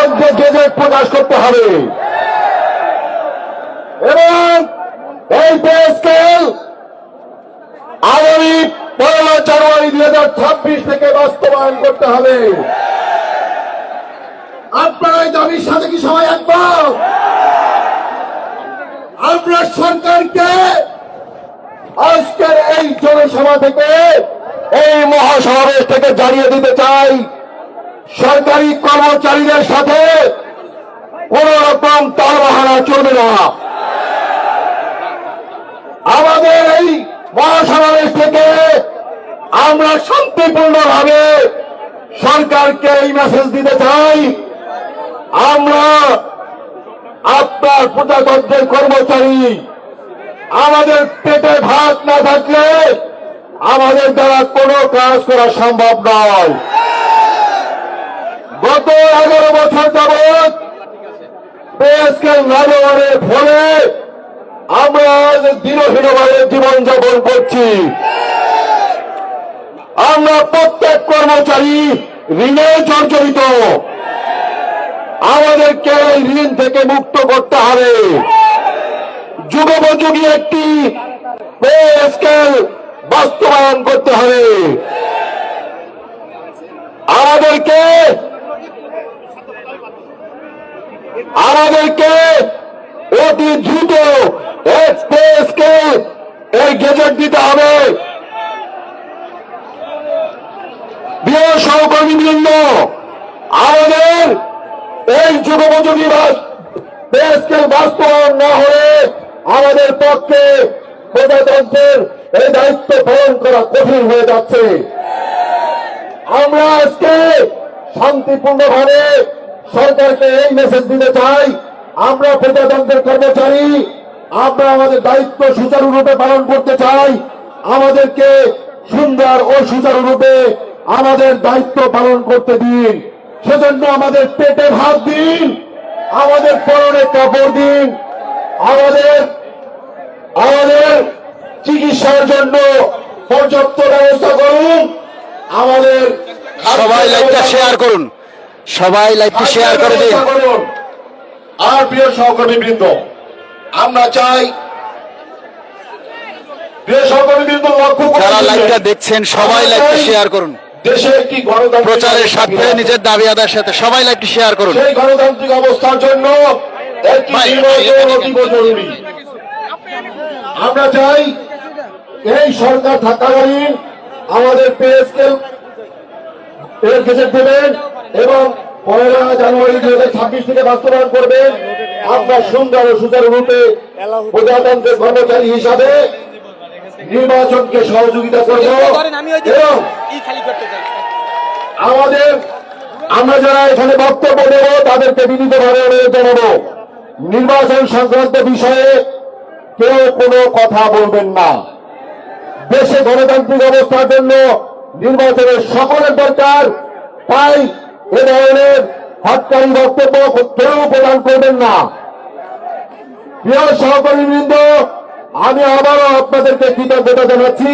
মধ্যে গেজেট প্রকাশ করতে হবে। এবং এই স্কেল আগামী পয়লা জানুয়ারি দুই হাজার ছাব্বিশ থেকে বাস্তবায়ন করতে হবে। আপনারা এই দাবির সাথে কি সবাই একমত? আমরা সরকারকে আজকের এই জনসভা থেকে, এই মহাসমাবেশ থেকে জানিয়ে দিতে চাই। সরকারি কর্মচারীদের সাথে কোন রকম তালবাহানা চলবে না। আমাদের এই মহাসমাবেশ থেকে আমরা শান্তিপূর্ণভাবে সরকারকে এই মেসেজ দিতে চাই। আমরা আপনার প্রজাতন্ত্রের কর্মচারী, আমাদের পেটে ভাত না থাকলে আমাদের দ্বারা কোনো কাজ করা সম্ভব নয়। গত এগারো বছর যাবৎ পেস্কেল নাগরের ফলে আমরা আজ দিনহীনভাবে জীবনযাপন করছি। আমরা প্রত্যেক কর্মচারী ঋণে জর্জরিত। আমাদেরকে ঋণ থেকে মুক্ত করতে হবে। যুগোপযোগী একটি পে স্কেল বাস্তবায়ন করতে হবে। আমাদেরকে আমাদেরকে অতি দ্রুত এক পে এই গেজেট দিতে হবে। প্রিয় সহকর্মীবৃন্দ, আমাদের এই যুগোপযোগী স্কেল বাস্তবায়ন না হলে আমাদের পক্ষে প্রজাতন্ত্রের এই দায়িত্ব পালন করা কঠিন হয়ে যাচ্ছে। আমরা আজকে শান্তিপূর্ণভাবে সরকারকে এই মেসেজ দিতে চাই। আমরা প্রজাতন্ত্রের কর্মচারী। আমরা আমাদের দায়িত্ব সুচারুরূপে পালন করতে চাই। আমাদেরকে সুন্দর ও সুচারুরূপে আমাদের দায়িত্ব পালন করতে দিন। সেজন্য আমাদের পেটে ভাত দিন। আমাদের পরনে কাপড় দিন। আমাদের আমাদের চিকিৎসার জন্য পর্যাপ্ত ব্যবস্থা করুন। আমাদের সবাই লাইভটা শেয়ার করুন। সবাই লাইভটি শেয়ার করে দিন। আর প্রিয় সহকর্মী বৃন্দ আমরা চাই যারা লাইভটা দেখছেন সবাই লাইভটি শেয়ার করুন। দেশে একটি গণতান্ত্রিক প্রচারের বিরাজ নিজের দাবি আদায়ের সাথে সবাই লাইভটি শেয়ার করুন। সেই গণতান্ত্রিক অবস্থার জন্য একটি নির্বাচন অতীব জরুরি। আমরা চাই এই সরকার থাকাকালীন আমাদের পে স্কেল এর গেজেট দেবেন। এবং পয়লা জানুয়ারি দুই হাজার ছাব্বিশ থেকে বাস্তবায়ন করবেন আমরা সুন্দর ও সুচারুরূপে প্রজাতন্ত্রের কর্মচারী হিসাবে নির্বাচনকে সহযোগিতা করব এবং আমাদের আমরা যারা এখানে বক্তব্য দেব তাদেরকে বিনীতভাবে অনুরোধ জানাব। নির্বাচন সংক্রান্ত বিষয়ে কেউ কোনো কথা বলবেন না। দেশে গণতান্ত্রিক অবস্থার জন্য নির্বাচনের সকলের দরকার। তাই এ ধরনের হটকারী বক্তব্য কেউ প্রদান করবেন না। প্রিয় সহকর্মীবৃন্দ আমি আবারও আপনাদেরকে কৃতজ্ঞতা জানাচ্ছি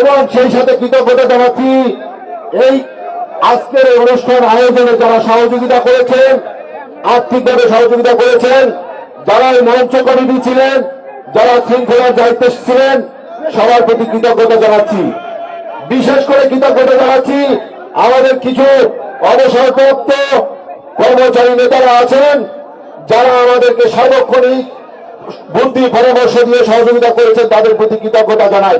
এবং সেই সাথে কৃতজ্ঞতা জানাচ্ছি এই আজকের অনুষ্ঠান আয়োজনে যারা সহযোগিতা করেছেন, আর্থিকভাবে সহযোগিতা করেছেন, যারা এই মঞ্চ কমিটি ছিলেন, যারা শৃঙ্খলার দায়িত্বে ছিলেন, সবার প্রতি কৃতজ্ঞতা জানাচ্ছি। বিশেষ করে কৃতজ্ঞতা জানাচ্ছি আমাদের কিছু অবসরপ্রাপ্ত কর্মচারী নেতারা আছেন, যারা আমাদেরকে সার্বক্ষণিক বুদ্ধি, পরামর্শ দিয়ে সহযোগিতা করেছেন, তাদের প্রতি কৃতজ্ঞতা জানাই।